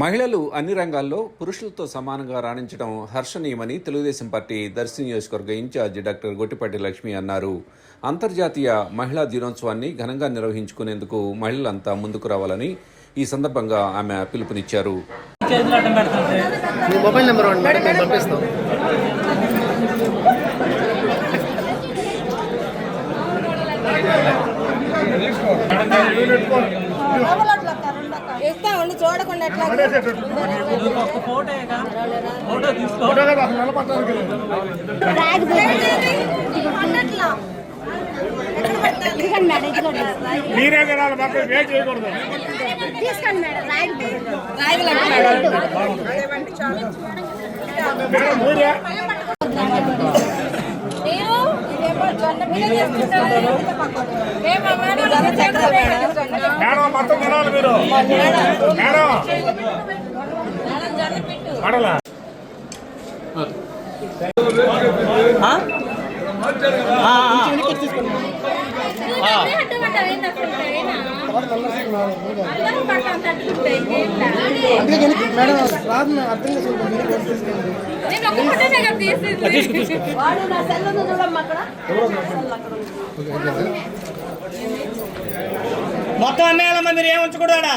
మహిళలు అన్ని రంగాల్లో పురుషులతో సమానంగా రాణించడం హర్షణీయమని తెలుగుదేశం పార్టీ దర్శి నియోజకవర్గ ఇన్ఛార్జి డాక్టర్ గొట్టిపాటి లక్ష్మి అన్నారు. అంతర్జాతీయ మహిళా దినోత్సవాన్ని ఘనంగా నిర్వహించుకునేందుకు మహిళలంతా ముందుకు రావాలని ఈ సందర్భంగా ఆమె పిలుపునిచ్చారు. మొబైల్ నెంబర్ పంపిస్తాం. ఇస్తా ఉండి చూడకుండా ఎట్లా మీరే తినాలి మాకు చేయకూడదు. అంటున్నాడు మేడం మేడం. మొత్తం మేడం రాదు అర్థం చేసుకోండి మొత్తం అమ్మేయాలమ్మా మీరు ఏం ఉంచకూడదా